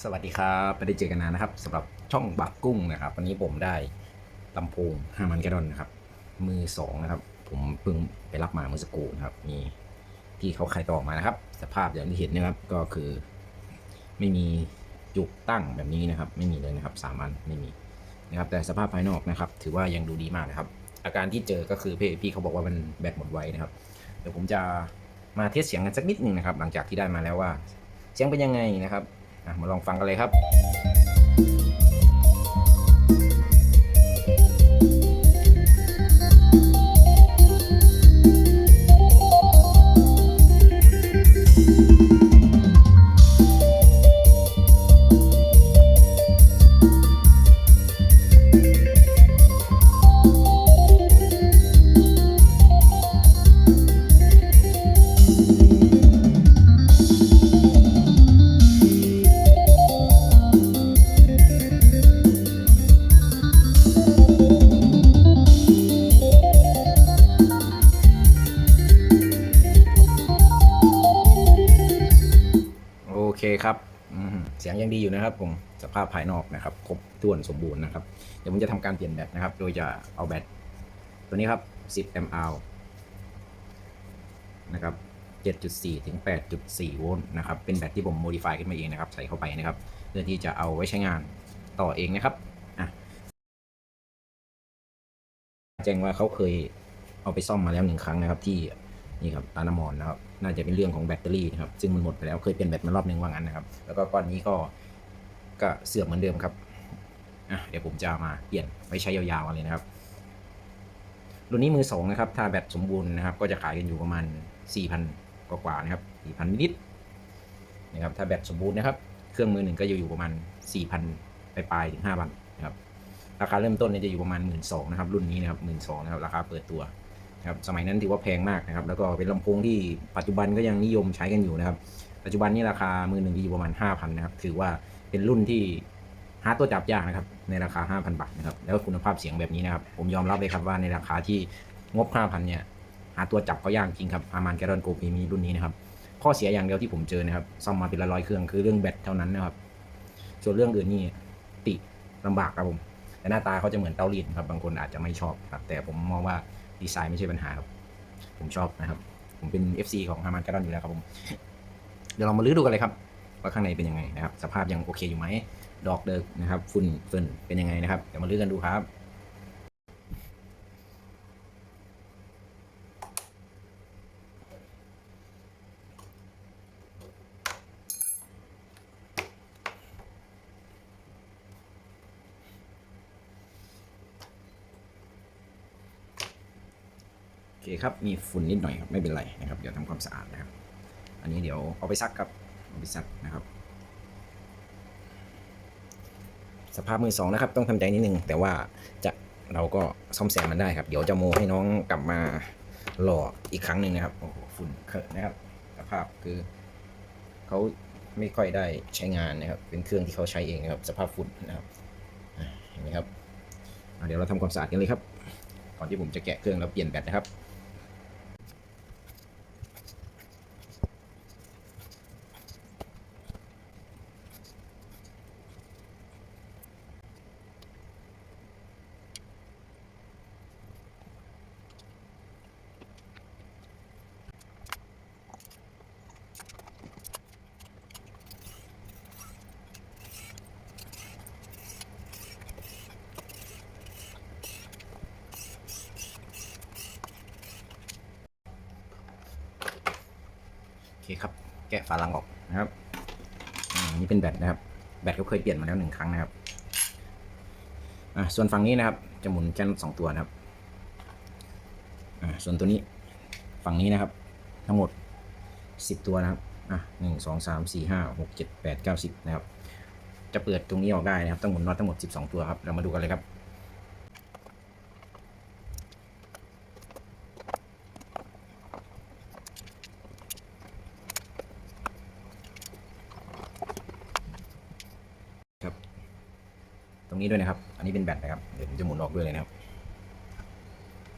สวัสดีครับไม่ได้เจอกันนานนะครับสำหรับช่องบักกุ้งนะครับ วันนี้ผมได้ลำโพงฮามันแกดอนนะครับ มือสองนะครับ ผมเพิ่งไปรับมาเมื่อสักครู่นะครับ มีที่เขาขายต่อมานะครับ สภาพอย่างที่เห็นนะครับก็คือ ไม่มีจุกตั้งแบบนี้นะครับ ไม่มีเลยนะครับสามอันไม่มีนะครับ แต่สภาพภายนอกนะครับ ถือว่ายังดูดีมากนะครับ อาการที่เจอก็คือพี่พี่เขาบอกว่ามันแบตหมดไวนะครับ เดี๋ยวผมจะมาเทสเสียงกันสักนิดหนึ่งนะครับ หลังจากที่ได้มาแล้วว่า เสียงเป็นยังไงนะครับ มาลองฟังกันเลยครับ คครับเสียงยังดีอยู่นะครับผมสภาพภายนอกนะครับครบถ้วนสมบูรณ์นะครับเดี๋ยวผมจะทำการเปลี่ยนแบตนะครับ โดยจะเอาแบตตัวนี้ครับ 10 mAh นะครับ 7.4 ถึง 8.4 โวลต์นะครับ เป็นแบตที่ผมโมดิฟายขึ้นมาเองนะครับ ใส่เข้าไปนะครับ เพื่อที่จะเอาไว้ใช้งานต่อเองนะครับแจ้งว่าเขาเคยเอาไปซ่อมมาแล้วหนึ่งครั้งนะครับ ที่นี่ครับร้านน้ำมอนนะครับ น่าจะเป็นเรื่องของแบตเตอรี่นะครับซึ่งมันหมดไปแล้วเคยเปลี่ยนแบตมารอบหนึงว่างั้นนะครับ แล้วก็ก้อนนี้ก็ก็เสื่อมเหมือนเดิมครับอะเดี๋ยวผมจะมาเปลี่ยนไว้ใช้ยาวๆกันเลยนะครับรุ่นนี้มือสองนะครับ ถ้าแบตสมบูรณ์นะครับ ก็จะขายกันอยู่ประมาณ 4,000 กว่าๆนะครับ 4,000 นิดๆนะครับ ถ้าแบตสมบูรณ์นะครับ เครื่องมือหนึ่งก็จะอยู่ประมาณ 4,000ไปปลายๆถึง5,000นะครับ ราคาเริ่มต้นเนี่ยจะอยู่ประมาณ 1 2ื่นนะครับ รุ่นนี้นะครับ 1 2ื่นนะครับ ราคาเปิดตัว นะครับสมัยนั้นถือว่าแพงมากนะครับแล้วก็เป็นลำโพงที่ปัจจุบันก็ยังนิยมใช้กันอยู่นะครับ ปัจจุบันนี้ราคามือหนึ่งอยู่ประมาณ 5,000นะครับถือว่าเป็นรุ่นที่หาตัวจับยากนะครับในราคา 5,000 บาทนะครับแล้วคุณภาพเสียงแบบนี้นะครับผมยอมรับเลยครับว่าในราคาที่งบ 5,000เนี่ยหาตัวจับเขายากจริงครับอามานแกรอนโกพีมีรุ่นนี้นะครับข้อเสียอย่างเดียวที่ผมเจอนะครับซ่อมมาเป็นละร้อยเครื่องคือเรื่องแบตเท่านั้นนะครับส่วนเรื่องอื่นนี่ติลำบากครับผมแต่หน้าตาเขาจะเหมือนเตารีดครับบางคนอาจจะไม่ชอบครับแต่ผมมองว่า ดีไซน์ไม่ใช่ปัญหาครับ ผมชอบนะครับ ผมเป็น FC ของฮามานการอนอยู่แล้วครับผม เดี๋ยวเรามาลื้อดูกันเลยครับ ว่าข้างในเป็นยังไงนะครับ สภาพยังโอเคอยู่ไหมดอกเดิกนะครับ ฝุ่นเฟินเป็นยังไงนะครับ เดี๋ยวมาลื้อกันดูครับ คครับมีฝุ่นนิดหน่อยครับไม่เป็นไรนะครับเดี๋ยวทำความสะอาดนะครับ อันนี้เดี๋ยวเอาไปซักครับเอาไปซักนะครับ สภาพมือสองนะครับ ต้องทำใจนิดนึงแต่ว่าจะเราก็ซ่อมแซมมันได้ครับ เดี๋ยวจะโมให้น้องกลับมาหล่ออีกครั้งหนึ่งนะครับโอ้โหฝุ่นเคอะนะครับ สภาพคือเขาไม่ค่อยได้ใช้งานนะครับ เป็นเครื่องที่เขาใช้เองนะครับ สภาพฝุ่นนะครับอ่าเห็นไหมครับเดี๋ยวเราทำความสะอาดกันเลยครับ ก่อนที่ผมจะแกะเครื่องแล้วเปลี่ยนแบตนะครับ โอเคครับ แกะฝาลังออกนะครับอ่านี่เป็นแบตนะครับ แบตเขาเคยเปลี่ยนมาแล้วหนึ่งครั้งนะครับอ่าส่วนฝั่งนี้นะครับ จะหมุนแค่สองตัวนะครับอ่าส่วนตัวนี้ฝั่งนี้นะครับ ทั้งหมดสิบตัวนะครับอะหนึ่งสองสามสี่ห้าหกเจ็ดแปดเก้าสิบนะครับ จะเปิดตรงนี้ออกได้นะครับ ต้องหมุนน็อตทั้งหมดสิบสองตัวครับ เรามาดูกันเลยครับ ตรงนี้ด้วยนะครับ อันนี้เป็นแบตนะครับ เดี๋ยวผมจะหมุนออกด้วยเลยนะครับ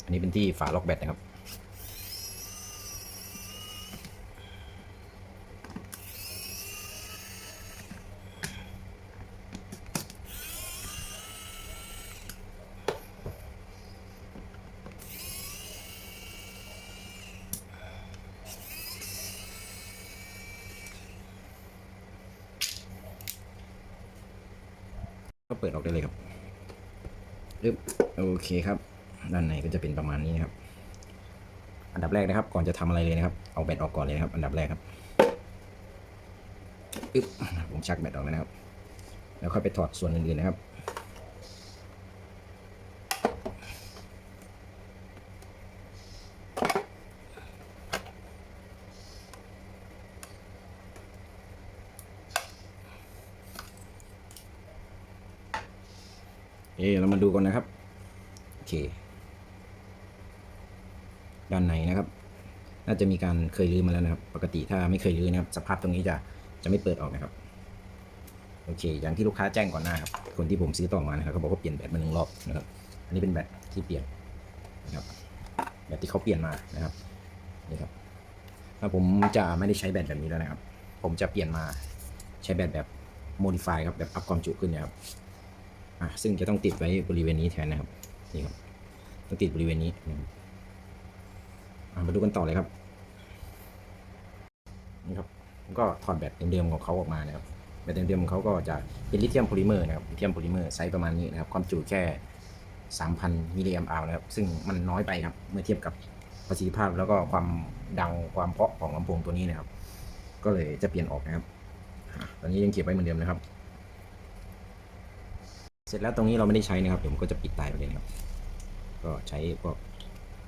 อันนี้เป็นที่ฝาล็อกแบตนะครับ โก็เปิดออกได้เลยครับอึ๊บโอเคครับ ด้านใน ก็จะเป็นประมาณนี้นะครับ อันดับแรกนะครับ ก่อนจะทำอะไรเลยนะครับ เอาแบตออกก่อนเลยนะครับ อันดับแรกครับอึ๊บผมชักแบตออกแล้วนะครับ แล้วค่อยไปถอดส่วนอื่นๆนะครับเอะเรามาดูกันนะครับ โอเค ด้านในนะครับ น่า จะมีการเคยรื้อมาแล้วนะครับ ปกติถ้าไม่เคยรื้อนะครับสภาพตรงนี้จะจะไม่เปิดออกนะครับ โอเค อย่างที่ลูกค้าแจ้งก่อนหน้าครับ คนที่ผมซื้อต่อมานะครับเขาบอกว่าเปลี่ยนแบตมาหนึ่งรอบนะครับ อันนี้เป็นแบตที่เปลี่ยนนะครับแบตที่เขาเปลี่ยนมานะครับนี่ครับถ้าผมจะไม่ได้ใช้แบตแบบนี้แล้วนะครับ ผมจะเปลี่ยนมาใช้แบตแบบ modify ครับแบบอัพความจุขึ้นนะครับอะซึ่งจะต้องติดไว้บริเวณนี้แทนนะครับนี่ครับต้องติดบริเวณนี้นะครับอะมาดูกันต่อเลยครับ นี่ครับก็ถอดแบตเดิมๆของเขาออกมานะครับแบตเดิมๆของเขาก็จะเป็นลิเธียมโพลิเมอร์นะครับลิเธียมโพลิเมอร์ไซส์ประมาณนี้นะครับความจุแค่ 3,000มิลลิแอมป์อนะครับซึ่งมันน้อยไปครับเมื่อเทียบกับประสิทธิภาพแล้วก็ความดังความเพาะของลำโพงตัวนี้นะครับ ก็เลยจะเปลี่ยนออกนะครับ ตอนนี้ยังเก็บไว้เหมือนเดิมนะครับ เสร็จแล้วตรงนี้เราไม่ได้ใช้นะครับเดี๋ยวผมก็จะปิดตายไปเลยนะครับ ก็ใช้พวก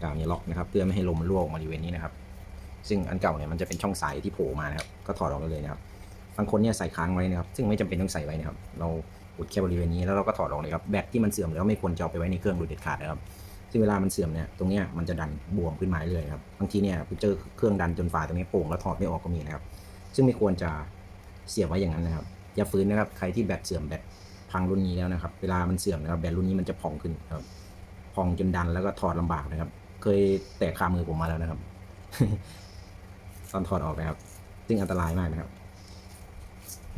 กาวเนี่ยล็อกนะครับ เพื่อไม่ให้ลมมันรั่วออกมาบริเวณนี้นะครับ ซึ่งอันเก่าเนี่ยมันจะเป็นช่องใสที่โผล่มานะครับ ก็ถอดออกได้เลยนะครับ บางคนเนี่ยใส่ค้างไว้นะครับ ซึ่งไม่จำเป็นต้องใส่ไว้นะครับ เราอุดแค่บริเวณนี้แล้วเราก็ถอดออกเลยครับ แบตที่มันเสื่อมแล้วไม่ควรจะเอาไปไว้ในเครื่องโดยเด็ดขาดนะครับ ซึ่งเวลามันเสื่อมเนี่ยตรงเนี้ยมันจะดันบวมขึ้นมาเรื่อยครับ บางทีเนี่ยเจอเครื่องดันจนฝาตรงนี้โป่งแล้วถอดไม่ออกก็มีนะครับ ซึ่งไม่ควรจะเสียบไว้อย่างนั้นนะครับ อย่าฝืนนะครับ ใครที่แบตเสื่อมแบตพังรุ่นนี้แล้วนะครับ เวลามันเสื่อมนะครับแบตรุ่นนี้มันจะพองขึ้นครับ พองจนดันแล้วก็ถอดลำบากนะครับ เคยแตกคามือผมมาแล้วนะครับ ตอนถอดออกนะครับ ซึ่งอันตรายมากนะครับ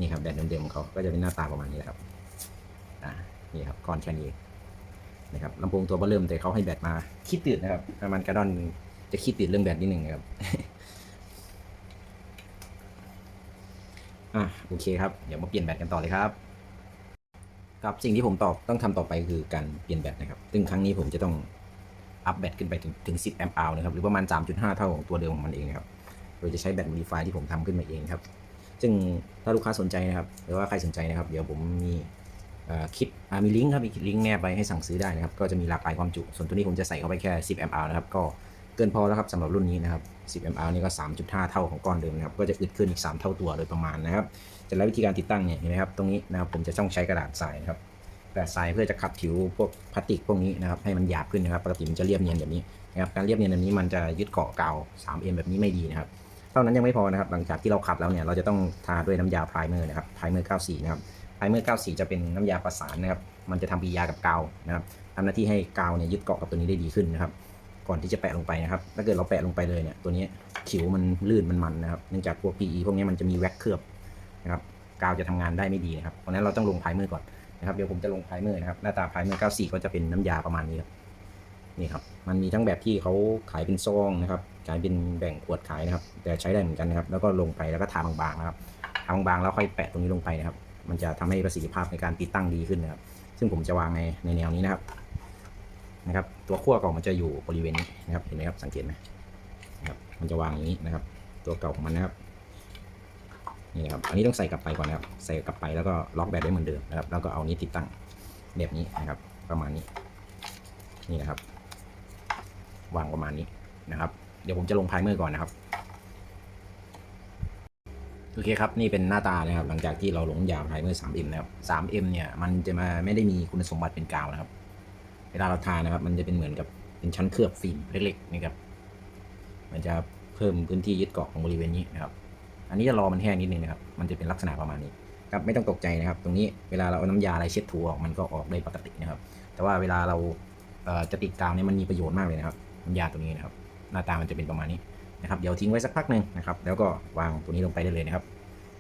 นี่ครับแบตเดิมๆของเขาก็จะเป็นหน้าตาประมาณนี้แหละครับอ่านี่ครับก้อนแค่นี้นะครับลำโพงตัวเบอร์เริ่มแต่เขาให้แบตมาคิดตื่นนะครับประมาณกระดอนจะคิดตื่นเรื่องแบตนิดหนึ่งนะครับอะโอเคครับ เดี๋ยวมาเปลี่ยนแบตกันต่อเลยครับครับสิ่งที่ผมตอบต้องทำต่อไปคือการเปลี่ยนแบตนะครับ ซึ่งครั้งนี้ผมจะต้องอัพแบตขึ้นไปถึงถึง 10 แอมป์อนะครับ หรือประมาณ 3.5 เท่าของตัวเดิมของมันเองนะครับ โดยจะใช้แบตโมดิฟายที่ผมทำขึ้นมาเองครับ ซึ่งถ้าลูกค้าสนใจนะครับ หรือว่าใครสนใจนะครับ เดี๋ยวผมมีคลิปมีลิงก์ครับมีลิงก์แนบไปให้สั่งซื้อได้นะครับ ก็จะมีหลากหลายความจุ ส่วนตัวนี้ผมจะใส่เข้าไปแค่ 10แอมป์อนะครับ ก็เกินพอแล้วครับสำหรับรุ่นนี้นะครับ 10แอมป์อนี่ก็ 3.5 เท่าของก้อนเดิมนะครับ ก็จะอึดขึ้นอีก 3 เท่าตัวโดยประมาณนะครับเสร็จแล้ววิธีการติดตั้งเนี่ยเห็นไหมครับ ตรงนี้นะครับผมจะต้องใช้กระดาษทรายนะครับกระดาษทรายเพื่อจะขัดผิวพวกพลาสติกพวกนี้นะครับให้มันหยาบขึ้นนะครับ ปกติมันจะเรียบเนียนแบบนี้นะครับ การเรียบเนียนแบบนี้มันจะยึดเกาะกาว 3M แบบนี้ไม่ดีนะครับ ท่านั้นยังไม่พอนะครับหลังจากที่เราขัดแล้วเนี่ยเราจะต้องทาด้วยน้ำยาพรายเมอร์นะครับพรายเมอร์94นะครับพรายเมอร์94 จะเป็นน้ำยาประสานนะครับมันจะทำปฏิกิริยากับกาวนะครับทำหน้าที่ให้กาวเนี่ยยึดเกาะกับตัวนี้ได้ดีขึ้นนะครับ ก่อนที่จะแปะลงไปนะครับ ถ้าเกิดเราแปะลงไปเลยเนี่ยตัวนี้ผิวมันลื่นมันมันนะครับเนื่องจากพวก PE พวกนี้มันจะมีแว็กเคลือบนะครับกาวจะทำงานได้ไม่ดีนะครับเพราะนั้นเราต้องลงไพรเมอร์ก่อนนะครับเดี๋ยวผมจะลงไพรเมอร์นะครับหน้าตาไพรเมอร์94 ก็จะเป็นน้ำยาประมาณนี้ครับ นี่ครับมันมีทั้งแบบที่เขาขายเป็นซองนะครับขายเป็นแบ่งขวดขายนะครับ แต่ใช้ได้เหมือนกันนะครับ แล้วก็ลงไปแล้วก็ทาบางๆนะครับทาบางๆแล้วค่อยแปะตรงนี้ลงไปนะครับ มันจะทำให้ประสิทธิภาพในการติดตั้งดีขึ้นนะครับ ซึ่งผมจะวางในในแนวนี้นะครับนะครับ ตัวขั้วเก่ามันจะอยู่บริเวณนี้นะครับเห็นไหมครับสังเกตไหมนะครับมันจะวางอย่างนี้นะครับ ตัวเก่าของมันนะครับนี่นะครับอันนี้ต้องใส่กลับไปก่อนนะครับ ใส่กลับไปแล้วก็ล็อกแบตไว้เหมือนเดิมนะครับ แล้วก็เอานี้ติดตั้งแบบนี้นะครับ ประมาณนี้นี่นะครับ วางประมาณนี้นะครับ เดี๋ยวผมจะลงไพรเมอร์ก่อนนะครับโอเคครับ นี่เป็นหน้าตานะครับ หลังจากที่เราลงยาไพรเมอร์ 3M นะครับ 3M เนี่ยมันจะมาไม่ได้มีคุณสมบัติเป็นกาวนะครับ เวลาเราทานะครับ มันจะเป็นเหมือนกับเป็นชั้นเคลือบฟิล์มเล็กๆนะครับ มันจะเพิ่มพื้นที่ยึดเกาะของบริเวณนี้นะครับ อันนี้จะรอมันแห้งนิดนึงนะครับ มันจะเป็นลักษณะประมาณนี้ครับ ไม่ต้องตกใจนะครับ ตรงนี้เวลาเราเอาน้ำยาอะไรเช็ดถูออกมันก็ออกได้ปกตินะครับ แต่ว่าเวลาเราจะติดกาวเนี่ยมันมีประโยชน์มากเลยนะครับ ยาตัวนี้นะครับ หน้าตามันจะเป็นประมาณนี้นะครับเดี๋ยวทิ้งไว้สักพักหนึ่งนะครับ แล้วก็วางตัวนี้ลงไปได้เลยนะครับ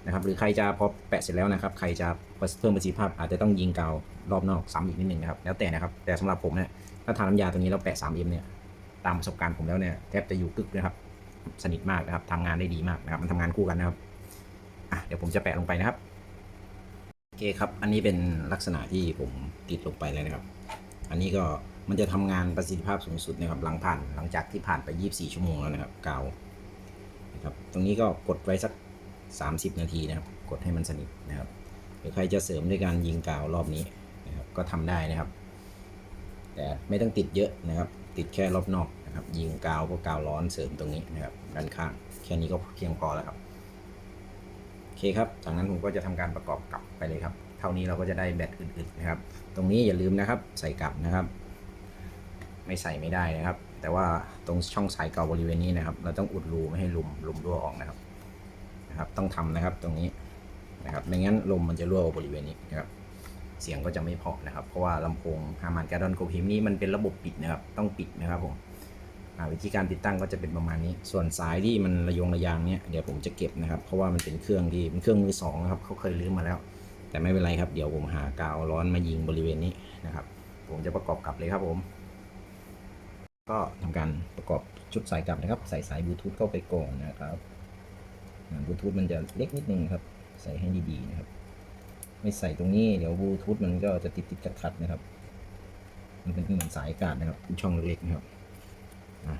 นะครับ หรือใครจะพอแปะเสร็จแล้วนะครับ ใครจะเพิ่มประสิทธิภาพอาจจะต้องยิงกาวรอบนอกซ้ำอีกนิดนึงนะครับ แล้วแต่นะครับ แต่สำหรับผมเนี่ยถ้าทาน้ำยาตัวนี้แล้วแปะ 3M เนี่ย ตามประสบการณ์ผมแล้วเนี่ยแทบจะอยู่กึกนะครับ สนิทมากนะครับทำงานได้ดีมากนะครับ มันทำงานคู่กันนะครับอะเดี๋ยวผมจะแปะลงไปนะครับ โอเคครับ อันนี้เป็นลักษณะที่ผมติดลงไปเลยนะครับ อันนี้ก็ มันจะทำงานประสิทธิภาพสูงสุดนะครับหลังผ่านหลังจากที่ผ่านไป 24 ชั่วโมงแล้วนะครับกาวนะครับตรงนี้ก็กดไว้สัก 30 นาทีนะครับ กดให้มันสนิทนะครับหรือใครจะเสริมด้วยการยิงกาวรอบนี้นะครับก็ทำได้นะครับ แต่ไม่ต้องติดเยอะนะครับ ติดแค่รอบนอกนะครับ ยิงกาวพวกกาวร้อนเสริมตรงนี้นะครับด้านข้างแค่นี้ก็เพียงพอแล้วครับโอเคครับจากนั้นผมก็จะทำการประกอบกลับไปเลยครับเท่านี้เราก็จะได้แบตอื่นๆนะครับ ตรงนี้อย่าลืมนะครับ ใส่กลับนะครับ ไม่ใส่ไม่ได้นะครับ แต่ว่าตรงช่องสายเก่าบริเวณนี้นะครับ เราต้องอุดรูไม่ให้ลมลมรั่วออกนะครับนะครับ ต้องทำนะครับตรงนี้นะครับไม่งั้นลมมันจะรั่วบริเวณนี้นะครับเสียงก็จะไม่พราะนะครับ เพราะว่าลำโพงฮามันการ์ดอนโกพิมนี่มันเป็นระบบปิดนะครับ ต้องปิดนะครับผมวิธีการติดตั้งก็จะเป็นประมาณนี้ ส่วนสายที่มันระยงระยางเนี่ยเดี๋ยวผมจะเก็บนะครับ เพราะว่ามันเป็นเครื่องที่เป็นเครื่องมือสองนะครับเขาเคยลื้อมาแล้ว แต่ไม่เป็นไรครับ เดี๋ยวผมหากาวร้อนมายิงบริเวณนี้นะครับ ผมจะประกอบกลับเลยครับผม ก็ทำการประกอบชุดสายกลับนะครับ ใส่สายบลูทูธเข้าไปก่อนนะครับบลูทูธมันจะเล็กนิดนึงครับ ใส่ให้ดีๆนะครับ ไม่ใส่ตรงนี้เดี๋ยวบลูทูธมันก็จะติดติดขัดๆนะครับ มันเป็นเหมือนสายอากาศนะครับช่องเล็กนะครับ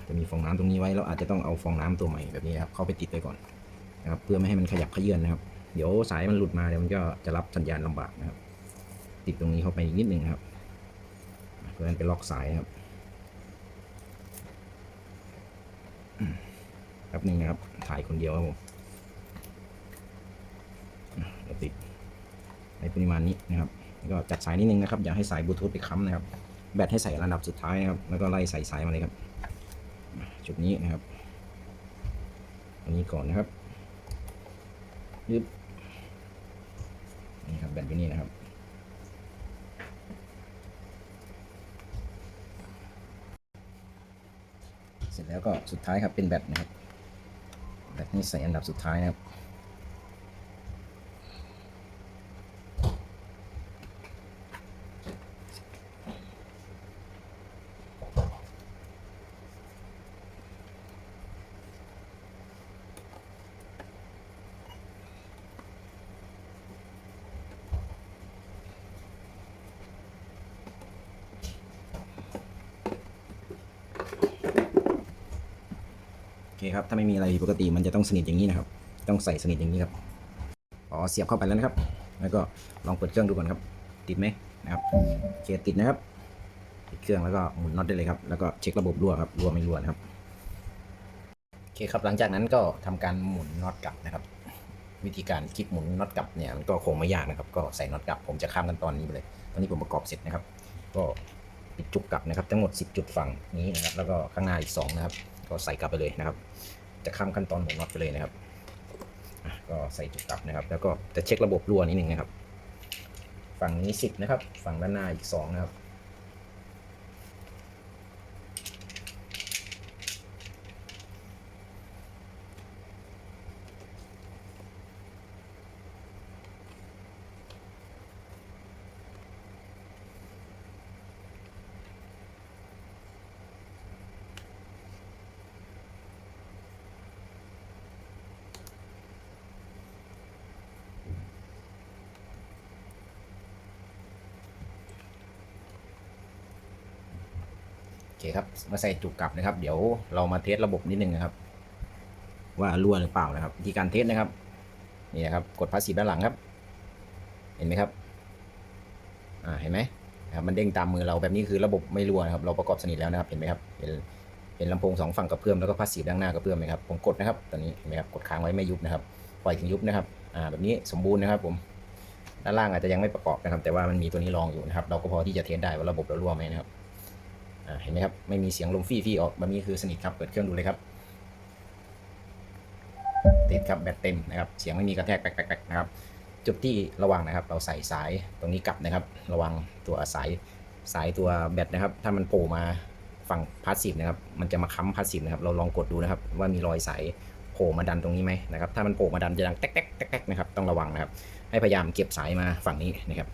จะมีฟองน้ำตรงนี้ไว้เราอาจจะต้องเอาฟองน้ำตัวใหม่แบบนี้ครับเข้าไปติดไปก่อนนะครับเพื่อไม่ให้มันขยับเขยื้อนนะครับ เดี๋ยวสายมันหลุดมาเดี๋ยวมันก็จะรับสัญญาณลำบากนะครับ ติดตรงนี้เข้าไปอีกนิดนึงครับ เพื่อให้ไปล็อกสายครับอืม แป๊บนึงนะครับ ถ่ายคนเดียวครับผมเดี๋ยวติดในปริมาณนี้นะครับแล้วก็จัดสายนิดนึงนะครับ อย่าให้สายบลูทูธไปค้ำนะครับ แบตให้ใส่ระดับสุดท้ายนะครับ แล้วก็ไล่ใส่สายมาเลยครับ จุดนี้นะครับ อันนี้ก่อนนะครับยึบนี่ครับแบตอยู่นี่นะครับ เสร็จ แล้วก็สุดท้ายครับเป็นแบตนะครับแบตนี่ใส่อันดับสุดท้ายนะครับ อเคครับ ถ้าไม่มีอะไรปกติมันจะต้องสนิทอย่างนี้นะครับ ต้องใส่สนิทอย่างนี้ครับ อ๋อ เสียบเข้าไปแล้วนะครับ แล้วก็ลองเปิดเครื่องดูก่อนครับ ติดไหมนะครับโอเคติดนะครับปิดเครื่องแล้วก็หมุนน็อตได้เลยครับ แล้วก็เช็คระบบรั่วครับ รั่วไม่รั่วนะครับ โอเคครับ หลังจากนั้นก็ทำการหมุนน็อตกลับนะครับ วิธีการคลิกหมุนน็อตกลับเนี่ยมันก็คงไม่ยากนะครับ ก็ใส่น็อตกลับ ผมจะข้ามขั้นตอนนี้ไปเลย ตอนนี้ผมประกอบเสร็จนะครับ ก็ปิดจุกกลับนะครับ ทั้งหมด 10 จุดฝั่งนี้นะครับ แล้วก็ข้างหน้าอีก 2 นะครับ ก็ใส่กลับไปเลยนะครับ จะข้ามขั้นตอนหมุนน็อตไปเลยนะครับก็ใส่จุดกลับนะครับ แล้วก็จะเช็คระบบรั่วนิดนึงนะครับ ฝั่งนี้ 10 นะครับ ฝั่งด้านหน้าอีก 2 นะครับ อเคครับมาใส่จุกกลับนะครับ เดี๋ยวเรามาเทสระบบนิดนึงนะครับ ว่ารั่วหรือเปล่านะครับวิธีการเทสนะครับ นี่นะครับ กดพาสซีฟด้านหลังครับ เห็นไหมครับอ่าเห็นไหมครับมันเด้งตามมือเราแบบนี้คือระบบไม่รั่วนะครับ เราประกอบสนิทแล้วนะครับเห็นไหมครับเห็นเห็นลำโพงสองฝั่งกับเพื่อมแล้วก็พาสซีฟด้านหน้ากับเพื่อมไหมครับผมกดนะครับตอนนี้เห็นไหมครับกดค้างไว้ไม่ยุบนะครับปล่อยถึงยุบนะครับอ่าแบบนี้สมบูรณ์นะครับ ผมด้านล่างอาจจะยังไม่ประกอบนะครับ แต่ว่ามันมีตัวนี้รองอยู่นะครับ เราก็พอที่จะเทสได้ว่าระบบเรารั่วไหมนะครับ เห็นไหมครับ ไม่มีเสียงลมฟี่ฟี่ออกแบบนี้คือสนิทครับ เปิดเครื่องดูเลยครับ ติดครับแบตเต็มนะครับ เสียงไม่มีกระแทกแป๊กๆนะครับ จุดที่ระวังนะครับ เราใส่สายตรงนี้กลับนะครับ ระวังตัวสายสายตัวแบตนะครับ ถ้ามันโผล่มาฝั่งพาสซีฟนะครับ มันจะมาค้ำพาสซีฟนะครับ เราลองกดดูนะครับ ว่ามีรอยสายโผล่มาดันตรงนี้ไหมนะครับ ถ้ามันโผล่มาดันจะดังแต๊กแต๊กแตกแต๊กนะครับ ต้องระวังนะครับ ให้พยายามเก็บสายมาฝั่งนี้นะครับ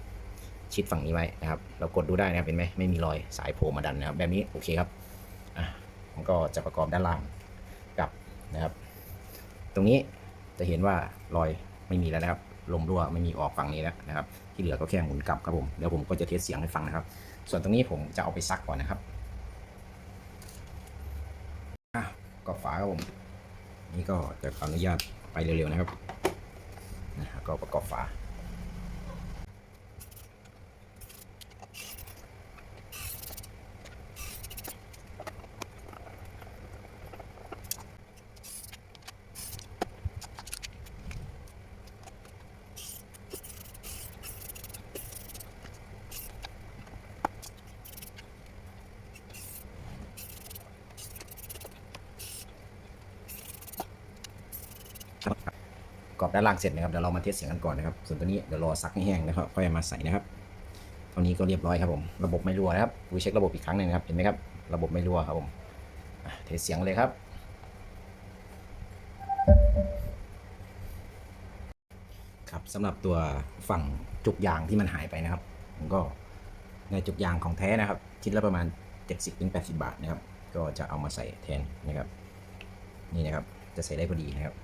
ชิดฝั่งนี้ไว้นะครับ เรากดดูได้นะครับเห็นไหมไม่มีรอยสายโผล่มาดันนะครับ แบบนี้โอเคครับอะมันก็จะประกอบด้านล่างกับนะครับ ตรงนี้จะเห็นว่ารอยไม่มีแล้วนะครับลมรั่วไม่มีออกฝั่งนี้แล้วนะครับ ที่เหลือก็แค่หมุนกลับครับผมเดี๋ยวผมก็จะเทสเสียงให้ฟังนะครับ ส่วนตรงนี้ผมจะเอาไปซักก่อนนะครับอะก็ฝาครับผมนี่ก็จะขออนุญาตไปเร็วๆนะครับนะก็ประกอบฝา อบด้านล่างเสร็จนะครับเดี๋ยวเรามาเทสเสียงกันก่อนนะครับส่วนตัวนี้เดี๋ยวรอซักให้แห้งนะครับค่อยมาใส่นะครับเท่านี้ก็เรียบร้อยครับผมระบบไม่รั่วนะครับดูเช็คระบบอีกครั้งหนึ่งนะครับเห็นไหมครับระบบไม่รั่วครับผมเทสเสียงเลยครับครับสำหรับตัวฝั่งจุกยางที่มันหายไปนะครับผมก็ในจุกยางของแท้นะครับชิ้นละประมาณ 70-80 บาทนะครับ ก็จะเอามาใส่แทนนะครับ นี่นะครับจะใส่ได้พอดีนะครับ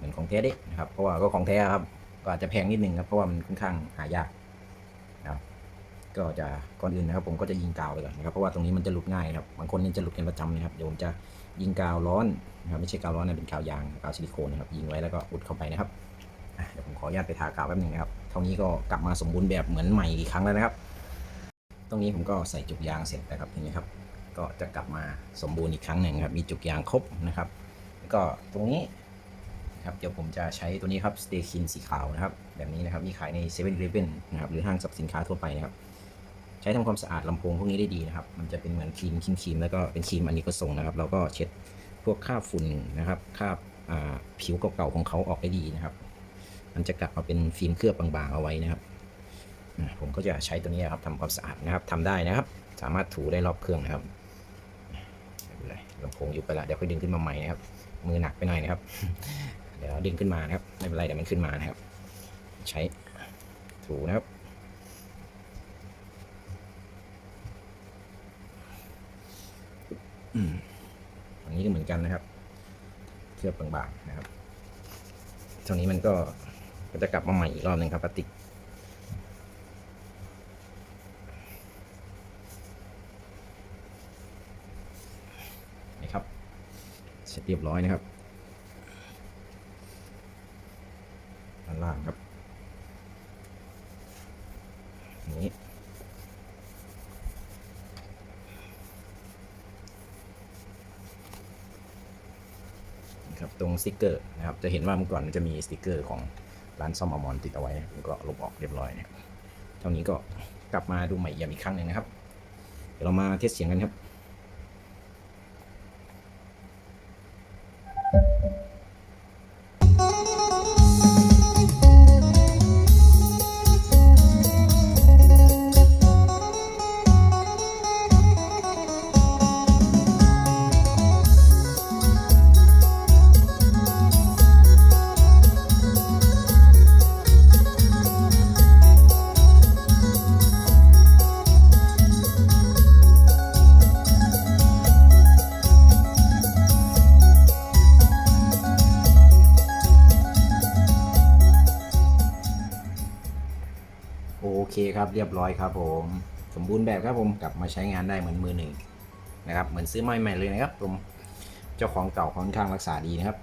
เหมือนของแท้ด็นะครับ เพราะว่าก็ของแท้ครับ ก็อาจจะแพงนิดนึงครับ เพราะว่ามันค่อนข้างหายากนะครับก็จะก่อนอื่นนะครับ ผมก็จะยิงกาวไปก่อนนะครับ เพราะว่าตรงนี้มันจะหลุดง่ายครับ บางคนนี่จะหลุดกันประจำนะครับ เดี๋ยวผมจะยิงกาวร้อนนะครับไม่ใช่กาวร้อนนะเป็นกาวยางกาวซิลิโคนนะครับ ยิงไว้แล้วก็อุดเข้าไปนะครับเดี๋ยวผมขออนุญาตไปทากาวแป๊บนึงนะครับ เท่านี้ก็กลับมาสมบูรณ์แบบเหมือนใหม่อีกครั้งแล้วนะครับ ตรงนี้ผมก็ใส่จุกยางเสร็จนะครับเห็นไหมครับ ก็จะกลับมาสมบูรณ์อีกครั้งหนึ่งครับ มีจุกยางครบนะครับ แล้วก็ตรงนี้ ครับเดี๋ยวผมจะใช้ตัวนี้ครับสเตคินสีขาวนะครับ แบบนี้นะครับมีขายใน7 e เ e ่ e อนะครับหรือห้างสรรพสินค้าทั่วไปนะครับ ใช้ทำความสะอาดลำโพงพวกนี้ได้ดีนะครับ มันจะเป็นเหมือนครีมครีมครีมแล้วก็เป็นครีมอันนี้ก็ส่งนะครับ เราก็เช็ดพวกคราบฝุ่นนะครับคราบผิวเก่าๆของเขาออกได้ดีนะครับ มันจะกลับมาเป็นฟิล์มเคลือบบางๆเอาไว้นะครับผมก็จะใช้ตัวนี้ครับทำความสะอาดนะครับทำได้นะครับ สามารถถูได้รอบเครื่องนะครับไม่เป็นไรลำโพงยุบไปละเดี๋ยวค่อยดึงขึ้นมาใหม่นะครับ มือหนักไปหน่อยนะครับ เดี๋ยวดึงขึ้นมานะครับไม่เป็นไรเดี๋ยวมันขึ้นมานะครับ ใช้ถูนะครับอันนี้ก็เหมือนกันนะครับเคลือบบางๆนะครับตรงนี้มันก็ก็จะกลับมาใหม่อีกรอบหนึ่งครับพลาสติกนะครับ เสร็จเรียบร้อยนะครับ ด้านล่างครับอย่างนี้ นะครับตรงสติกเกอร์นะครับจะเห็นว่าเมื่อก่อนมันจะมีสติกเกอร์ของร้านซ่อมอมอนติดเอาไว้ผมก็ลบออกเรียบร้อยนะครับเท่านี้ก็กลับมาดูใหม่เอี่ยมอีกครั้งหนึ่งนะครับ เดี๋ยวเรามาเทสเสียงกันครับ ครับเรียบร้อยครับผมสมบูรณ์แบบครับผมกลับมาใช้งานได้เหมือนมือหนึ่งนะครับเหมือนซื้อใหม่ๆเลยนะครับผมเจ้าของเก่าค่อนข้างรักษาดีนะครับ